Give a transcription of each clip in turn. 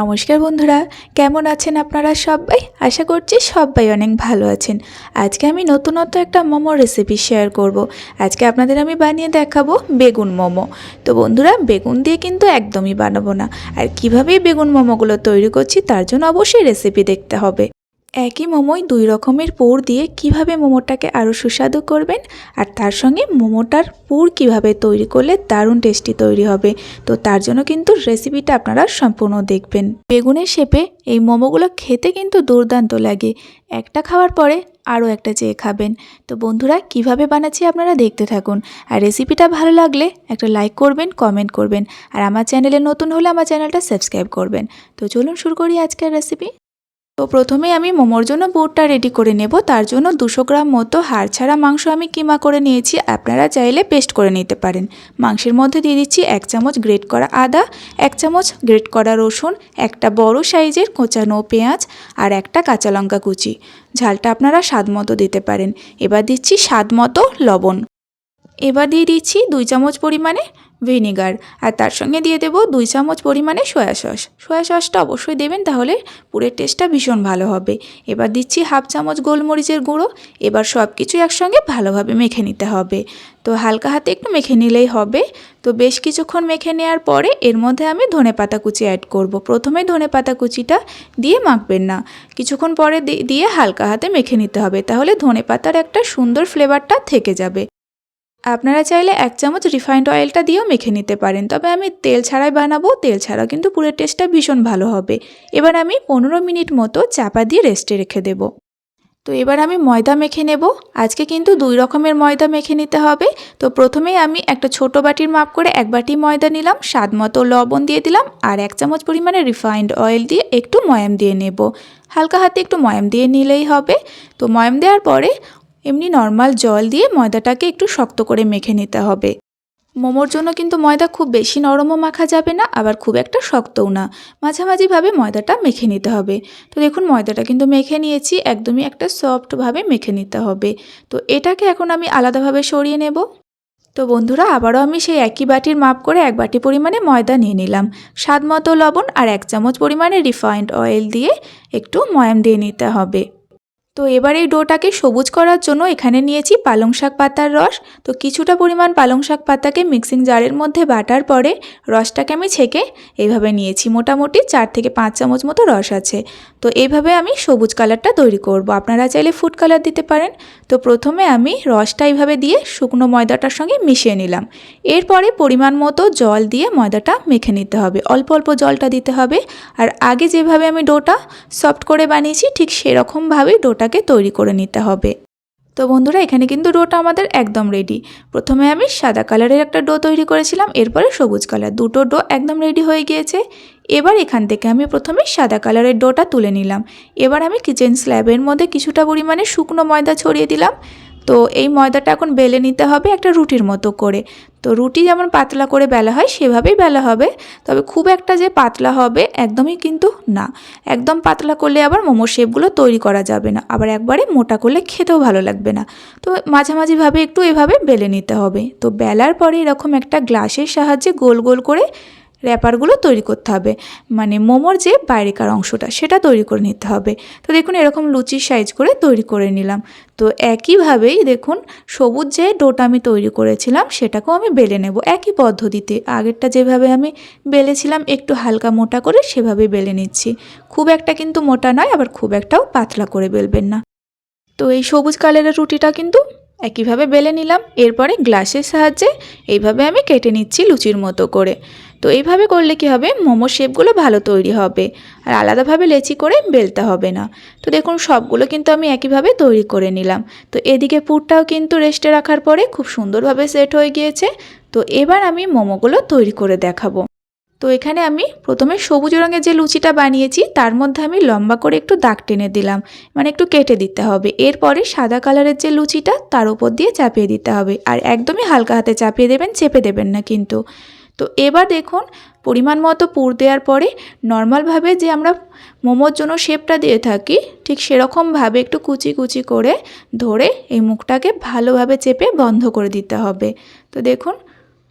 নমস্কার বন্ধুরা, কেমন আছেন আপনারা সবাই? আশা করছি সবাই অনেক ভালো আছেন। আজকে আমি নতুনত্ব একটা মোমো রেসিপি শেয়ার করব। আজকে আপনাদের আমি বানিয়ে দেখাবো বেগুন মোমো। তো বন্ধুরা, বেগুন দিয়ে কিন্তু একদমই বানাবো না। আর কীভাবে বেগুন মোমোগুলো তৈরি করছি, তার জন্য অবশ্যই রেসিপি দেখতে হবে। একই মোমোই দুই রকমের পুর দিয়ে কীভাবে মোমোটাকে আরও সুস্বাদু করবেন? আর তার সঙ্গে মোমোটার পুর কীভাবে তৈরি করলে দারুণ টেস্টি তৈরি হবে? তো তার জন্য কিন্তু রেসিপিটা আপনারা সম্পূর্ণ দেখবেন। বেগুনের শেপে এই মোমোগুলো খেতে কিন্তু দুর্দান্ত লাগে। একটা খাওয়ার পরে আরও একটা চেয়ে খাবেন। তো বন্ধুরা, কীভাবে বানাচ্ছি আপনারা দেখতে থাকুন। আর রেসিপিটা ভালো লাগলে একটা লাইক করবেন কমেন্ট করবেন। আর আমার চ্যানেলে নতুন হলে আমার চ্যানেলটা সাবস্ক্রাইব করবেন। তো চলুন শুরু করি আজকের রেসিপি তো প্রথমে আমি মোমোর জন্য বুটটা রেডি করে নেব। তার জন্য দুশো গ্রাম মতো হাড় ছাড়া মাংস আমি কিমা করে নিয়েছি। আপনারা চাইলে পেস্ট করে নিতে পারেন। মাংসের মধ্যে দিয়ে দিচ্ছি এক চামচ গ্রেট করা আদা, এক চামচ গ্রেট করা রসুন, একটা বড় সাইজের কোচানো পেঁয়াজ আর একটা কাঁচা লঙ্কা কুচি। ঝালটা আপনারা স্বাদ মতো দিতে পারেন। এবার দিচ্ছি স্বাদ মতো লবণ। এবার দিয়ে দিচ্ছি দুই চামচ পরিমাণে ভিনিগার। আর তার সঙ্গে দিয়ে দেবো দুই চামচ পরিমাণে সয়া সস। সয়া সসটা অবশ্যই দেবেন, তাহলে পুরের টেস্টটা ভীষণ ভালো হবে। এবার দিচ্ছি হাফ চামচ গোলমরিচের গুঁড়ো। এবার সব কিছু একসঙ্গে ভালোভাবে মেখে নিতে হবে। তো হালকা হাতে একটু মেখে নিলেই হবে। তো বেশ কিছুক্ষণ মেখে নেওয়ার পরে এর মধ্যে আমি ধনে পাতা কুচি অ্যাড করব। প্রথমে ধনে পাতা কুচিটা দিয়ে মাখবেন না। কিছুক্ষণ পরে দিয়ে হালকা হাতে মেখে নিতে হবে, তাহলে ধনে পাতার একটা সুন্দর ফ্লেভারটা থেকে যাবে। আপনারা চাইলে এক চামচ রিফাইন্ড অয়েলটা দিয়েও মেখে নিতে পারেন। তবে আমি তেল ছাড়াই বানাবো, তেল ছাড়াও কিন্তু পুরের টেস্টটা ভীষণ ভালো হবে। এবার আমি পনেরো মিনিট মতো চাপা দিয়ে রেস্টে রেখে দেবো। তো এবার আমি ময়দা মেখে নেব। আজকে কিন্তু দুই রকমের ময়দা মেখে নিতে হবে। তো প্রথমেই আমি একটা ছোট বাটির মাপ করে এক বাটি ময়দা নিলাম, স্বাদ মতো লবণ দিয়ে দিলাম, আর এক চামচ পরিমাণে রিফাইন্ড অয়েল দিয়ে একটু ময়াম দিয়ে নেব। হালকা হাতে একটু ময়াম দিয়ে নিলেই হবে। তো ময়াম দেওয়ার পরে এমনি নর্মাল জল দিয়ে ময়দাটাকে একটু শক্ত করে মেখে নিতে হবে। মোমোর জন্য কিন্তু ময়দা খুব বেশি নরমও মাখা যাবে না, আবার খুব একটা শক্তও না। মাঝামাঝিভাবে ময়দাটা মেখে নিতে হবে। তো দেখুন, ময়দাটা কিন্তু মেখে নিয়েছি, একদমই একটা সফটভাবে মেখে নিতে হবে। তো এটাকে এখন আমি আলাদাভাবে সরিয়ে নেব। তো বন্ধুরা, আবারও আমি সেই একই বাটির মাপ করে এক বাটি পরিমাণে ময়দা নিয়ে নিলাম। স্বাদ মতো লবণ আর এক চামচ পরিমাণে রিফাইন্ড অয়েল দিয়ে একটু ময়াম দিয়ে নিতে হবে। তো এবার এই ডোটাকে সবুজ করার জন্য এখানে নিয়েছি পালং শাক পাতার রস। তো কিছুটা পরিমাণ পালং শাক পাতাকে মিক্সিং জারের মধ্যে বাটার পরে রসটাকে আমি ছেঁকে এইভাবে নিয়েছি। মোটামুটি চার থেকে পাঁচ চামচ মতো রস আছে। তো এইভাবে আমি সবুজ কালারটা তৈরি করব। আপনারা চাইলে ফুড কালার দিতে পারেন। তো প্রথমে আমি রসটা এইভাবে দিয়ে শুকনো ময়দাটার সঙ্গে মিশিয়ে নিলাম। এরপরে পরিমাণ মতো জল দিয়ে ময়দাটা মেখে নিতে হবে। অল্প অল্প জলটা দিতে হবে। আর আগে যেভাবে আমি ডোটা সফট করে বানিয়েছি, ঠিক সেরকমভাবেই ডোটা ডোটাকে তৈরি করে নিতে হবে। তো বন্ধুরা, এখানে কিন্তু ডোটা আমাদের একদম রেডি প্রথমে আমি সাদা কালারের একটা ডো তৈরি করেছিলাম, এরপরে সবুজ কালার দুটো ডো একদম রেডি হয়ে গিয়েছে। এবার এখান থেকে আমি প্রথমে সাদা কালারের ডোটা তুলে নিলাম। এবার আমি কিচেন স্ল্যাবের মধ্যে কিছুটা পরিমাণে শুকনো ময়দা ছড়িয়ে দিলাম। তো এই ময়দাটা এখন বেলে নিতে হবে একটা রুটির মতো করে। তো রুটি যেমন পাতলা করে বেলা হয়, সেভাবেই বেলা হবে। তবে খুব একটা যে পাতলা হবে একদমই কিন্তু না। একদম পাতলা করলে আবার মোমোর শেপগুলো তৈরি করা যাবে না। আবার একবারে মোটা করলে খেতেও ভালো লাগবে না। তো মাঝামাঝিভাবে একটু এভাবে বেলে নিতে হবে। তো বেলার পরে এরকম একটা গ্লাসের সাহায্যে গোল গোল করে র্যাপারগুলো তৈরি করতে হবে। মানে মোমোর যে বাইরেকার অংশটা, সেটা তৈরি করে নিতে হবে। তো দেখুন, এরকম লুচির সাইজ করে তৈরি করে নিলাম। তো একইভাবেই দেখুন, সবুজ যে ডোটা আমি তৈরি করেছিলাম, সেটাকেও আমি বেলে নেব একই পদ্ধতিতে। আগেরটা যেভাবে আমি বেলেছিলাম, একটু হালকা মোটা করে সেভাবে বেলে নিচ্ছি। খুব একটা কিন্তু মোটা নয়, আবার খুব একটাও পাতলা করে বেলবেন না। তো এই সবুজ কালারের রুটিটা কিন্তু একইভাবে বেলে নিলাম। এরপরে গ্লাসের সাহায্যে এইভাবে আমি কেটে নিচ্ছি লুচির মতো করে। তো এইভাবে করলে কি হবে? মোমো শেপগুলো ভালো তৈরি হবে। আর আলাদাভাবে লেচি করে বেলতে হবে না। তো দেখুন, সবগুলো কিন্তু আমি একইভাবে তৈরি করে নিলাম। তো এদিকে পুরটাও কিন্তু রেস্টে রাখার পরে খুব সুন্দরভাবে সেট হয়ে গিয়েছে। তো এবার আমি মোমোগুলো তৈরি করে দেখাবো। তো এখানে আমি প্রথমে সবুজ রঙের যে লুচিটা বানিয়েছি, তার মধ্যে আমি লম্বা করে একটু দাগ টেনে দিলাম। মানে একটু কেটে দিতে হবে। এরপরে সাদা কালারের যে লুচিটা, তার উপর দিয়ে চাপিয়ে দিতে হবে। আর একদমই হালকা হাতে চাপিয়ে দেবেন, চেপে দেবেন না কিন্তু। তো এবার দেখুন, পরিমাণ মতো পুর দেওয়ার পরে নর্মালভাবে যে আমরা মোমোর জন্য শেপটা দিয়ে থাকি, ঠিক সেরকমভাবে একটু কুচি কুচি করে ধরে এই মুখটাকে ভালোভাবে চেপে বন্ধ করে দিতে হবে। তো দেখুন,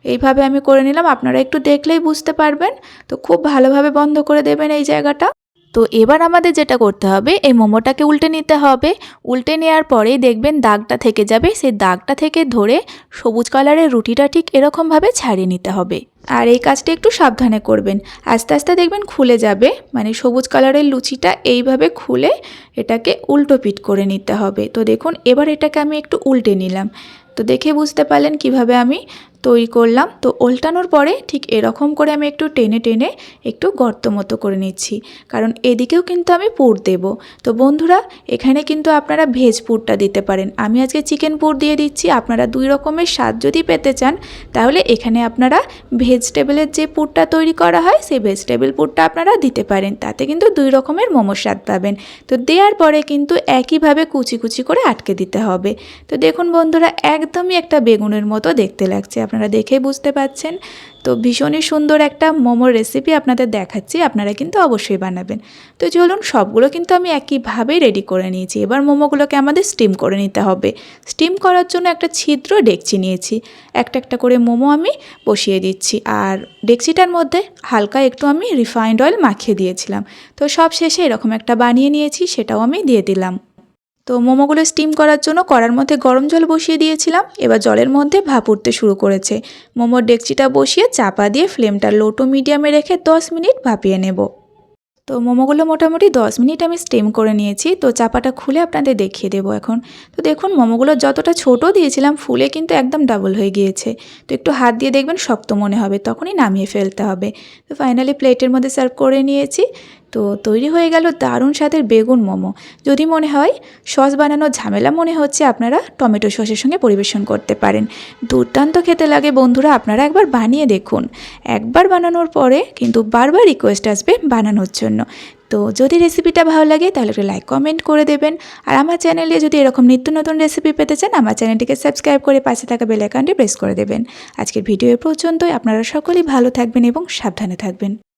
এইভাবে আমি করে নিলাম। আপনারা একটু দেখলেই বুঝতে পারবেন। তো খুব ভালোভাবে বন্ধ করে দেবেন এই জায়গাটা। তো এবার আমাদের যেটা করতে হবে, এই মোমোটাকে উল্টে নিতে হবে। উল্টে নেওয়ার পরেই দেখবেন দাগটা থেকে যাবে। সেই দাগটা থেকে ধরে সবুজ কালারের রুটিটা ঠিক এরকমভাবে ছাড়িয়ে নিতে হবে। আর এই কাজটা একটু সাবধানে করবেন। আস্তে আস্তে দেখবেন খুলে যাবে। মানে সবুজ কালারের লুচিটা এইভাবে খুলে এটাকে উল্টো পিট করে নিতে হবে। তো দেখুন, এবার এটাকে আমি একটু উল্টে নিলাম। তো দেখে বুঝতে পারলেন কীভাবে আমি তৈরি করলাম। তো উল্টানোর পরে ঠিক এরকম করে আমি একটু টেনে টেনে একটু গর্ত মতো করে নিচ্ছি। কারণ এদিকেও কিন্তু আমি পুর দেব। তো বন্ধুরা, এখানে কিন্তু আপনারা ভেজ পুরটা দিতে পারেন। আমি আজকে চিকেন পুর দিয়ে দিচ্ছি। আপনারা দুই রকমের স্বাদ যদি পেতে চান, তাহলে এখানে আপনারা ভেজিটেবলের যে পুরটা তৈরি করা হয়, সেই ভেজিটেবল পুরটা আপনারা দিতে পারেন। তাতে কিন্তু দুই রকমের মোমোর স্বাদ পাবেন। তো দেওয়ার পরে কিন্তু একইভাবে কুচি কুচি করে আটকে দিতে হবে। তো দেখুন বন্ধুরা, একদমই একটা বেগুনের মতো দেখতে লাগছে আপনারা দেখেই বুঝতে পাচ্ছেন। তো ভীষণই সুন্দর একটা মোমোর রেসিপি আপনাদের দেখাচ্ছি, আপনারা কিন্তু অবশ্যই বানাবেন। তো চলুন, সবগুলো কিন্তু আমি একইভাবেই রেডি করে নিয়েছি। এবার মোমোগুলোকে আমাদের স্টিম করে নিতে হবে। স্টিম করার জন্য একটা ছিদ্র ডেকচি নিয়েছি। একটা একটা করে মোমো আমি বসিয়ে দিচ্ছি। আর ডেকচিটার মধ্যে হালকা একটু আমি রিফাইন্ড অয়েল মাখিয়ে দিয়েছিলাম। তো সব শেষে এরকম একটা বানিয়ে নিয়েছি, সেটাও আমি দিয়ে দিলাম। তো মোমোগুলো স্টিম করার জন্য কড়ার মধ্যে গরম জল বসিয়ে দিয়েছিলাম। এবার জলের মধ্যে ভাপ উঠতে শুরু করেছে। মোমোর ডেকচিটা বসিয়ে চাপা দিয়ে ফ্লেমটা লো টু মিডিয়ামে রেখে দশ মিনিট ভাপিয়ে নেব। তো মোমোগুলো মোটামুটি দশ মিনিট আমি স্টিম করে নিয়েছি। তো চাপাটা খুলে আপনাদের দেখিয়ে দেবো এখন। তো দেখুন, মোমোগুলো যতটা ছোট দিয়েছিলাম, ফুলে কিন্তু একদম ডাবল হয়ে গিয়েছে। তো একটু হাত দিয়ে দেখবেন শক্ত মনে হবে, তখনই নামিয়ে ফেলতে হবে। তো ফাইনালি প্লেটের মধ্যে সার্ভ করে নিয়েছি। তো তৈরি হয়ে গেল দারুণ স্বাদের বেগুন মোমো। যদি মনে হয় সস বানানোর ঝামেলা মনে হচ্ছে, আপনারা টমেটো সসের সঙ্গে পরিবেশন করতে পারেন। দুর্দান্ত খেতে লাগে বন্ধুরা, আপনারা একবার বানিয়ে দেখুন। একবার বানানোর পরে কিন্তু বারবার রিকোয়েস্ট আসবে বানানোর জন্য। তো যদি রেসিপিটা ভালো লাগে, তাহলে একটা লাইক কমেন্ট করে দেবেন। আর আমার চ্যানেলে যদি এরকম নিত্য নতুন রেসিপি পেতে চান, আমার চ্যানেলটিকে সাবস্ক্রাইব করে পাশে থাকা বেল আইকনটি প্রেস করে দেবেন। আজকের ভিডিও পর্যন্তই। আপনারা সকলেই ভালো থাকবেন এবং সাবধানে থাকবেন।